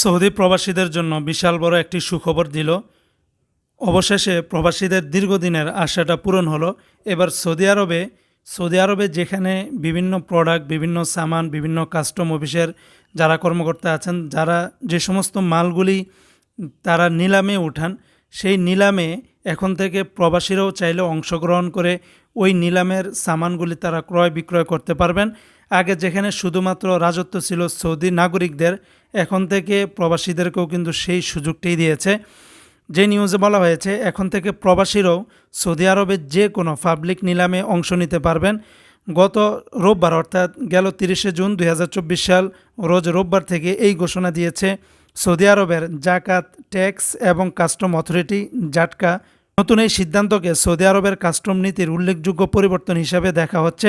Saudi প্রবাসীদের জন্য বিশাল বড় একটি সুখবর দিল। অবশেষে প্রবাসীদের দীর্ঘদিনের আশাটা পূরণ হলো। এবার সৌদি আরবে সৌদি আরবে যেখানে বিভিন্ন প্রোডাক্ট বিভিন্ন সামান, বিভিন্ন কাস্টম অফিসের যারা কর্মকর্তা আছেন, যারা যে সমস্ত মালগুলি তারা নিলামে উঠান, সেই নিলামে এখন থেকে প্রবাসীরাও চাইলে অংশগ্রহণ করে ওই নিলামের সামানগুলি তারা ক্রয় বিক্রয় করতে পারবেন। আগে যেখানে শুধুমাত্র রাজত্ব ছিল সৌদি নাগরিকদের, এখন থেকে প্রবাসীদেরকেও কিন্তু সেই সুযোগটাই দিয়েছে। যে নিউজে বলা হয়েছে, এখন থেকে প্রবাসীরাও সৌদি আরবের যে কোনো পাবলিক নিলামে অংশ নিতে পারবেন। গত রোববার, অর্থাৎ গেল তিরিশে জুন দু হাজার চব্বিশ সাল, রোজ রোববার থেকে এই ঘোষণা দিয়েছে সৌদি আরবের জাকাত, ট্যাক্স এবং কাস্টম অথরিটি, জাটকা নতুন এই সিদ্ধান্তকে সৌদি আরবের কাস্টম নীতির উল্লেখযোগ্য পরিবর্তন হিসাবে দেখা হচ্ছে।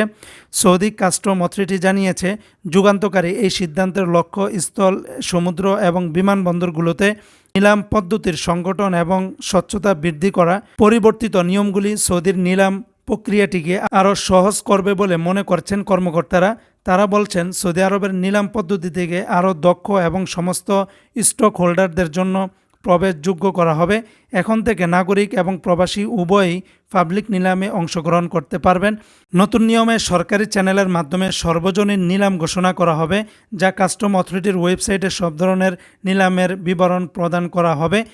সৌদি কাস্টম অথরিটি জানিয়েছে, যুগান্তকারী এই সিদ্ধান্তের লক্ষ্য স্থল, সমুদ্র এবং বিমানবন্দরগুলোতে নিলাম পদ্ধতির সংগঠন এবং স্বচ্ছতা বৃদ্ধি করা। পরিবর্তিত নিয়মগুলি সৌদির নিলাম প্রক্রিয়াটিকে আরও সহজ করবে বলে মনে করছেন কর্মকর্তারা। তারা বলছেন, সৌদি আরবের নিলাম পদ্ধতি থেকে আরও দক্ষ এবং সমস্ত স্টক হোল্ডারদের জন্য প্রবেশযোগ্য করা হবে। এখন থেকে নাগরিক এবং প্রবাসী উভয়ই পাবলিক নিলামে অংশগ্রহণ করতে পারবেন। নতুন নিয়মে সরকারি চ্যানেলের মাধ্যমে সর্বজনীন নিলাম ঘোষণা করা হবে, যা কাস্টম অথরিটির ওয়েবসাইটে সব ধরনের নিলামের বিবরণ প্রদান করা হবে।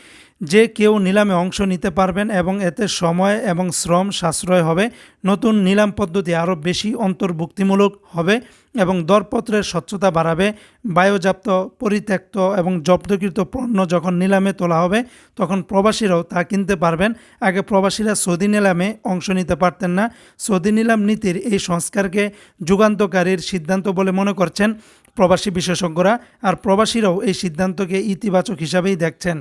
যে কেউ নিলামে অংশ নিতে পারবেন এবং এতে সময় এবং শ্রম সাশ্রয় হবে। নতুন নিলাম পদ্ধতি আরও বেশি অন্তর্ভুক্তিমূলক হবে এবং দরপত্রের স্বচ্ছতা বাড়াবে। বায়োজাপ্ত, পরিত্যক্ত এবং জব্দকৃত পণ্য যখন নিলামে তোলা হবে, তখন প্রবাসীরাও তা কিনতে পারবেন। আগে প্রবাসীরা সৌদি নিলামে অংশ নিতে পারতেন না। সৌদি নিলাম নীতির এই সংস্কারকে যুগান্তকারীর সিদ্ধান্ত বলে মনে করছেন প্রবাসী বিশেষজ্ঞরা। আর প্রবাসীরাও এই সিদ্ধান্তকে ইতিবাচক হিসাবেই দেখছেন।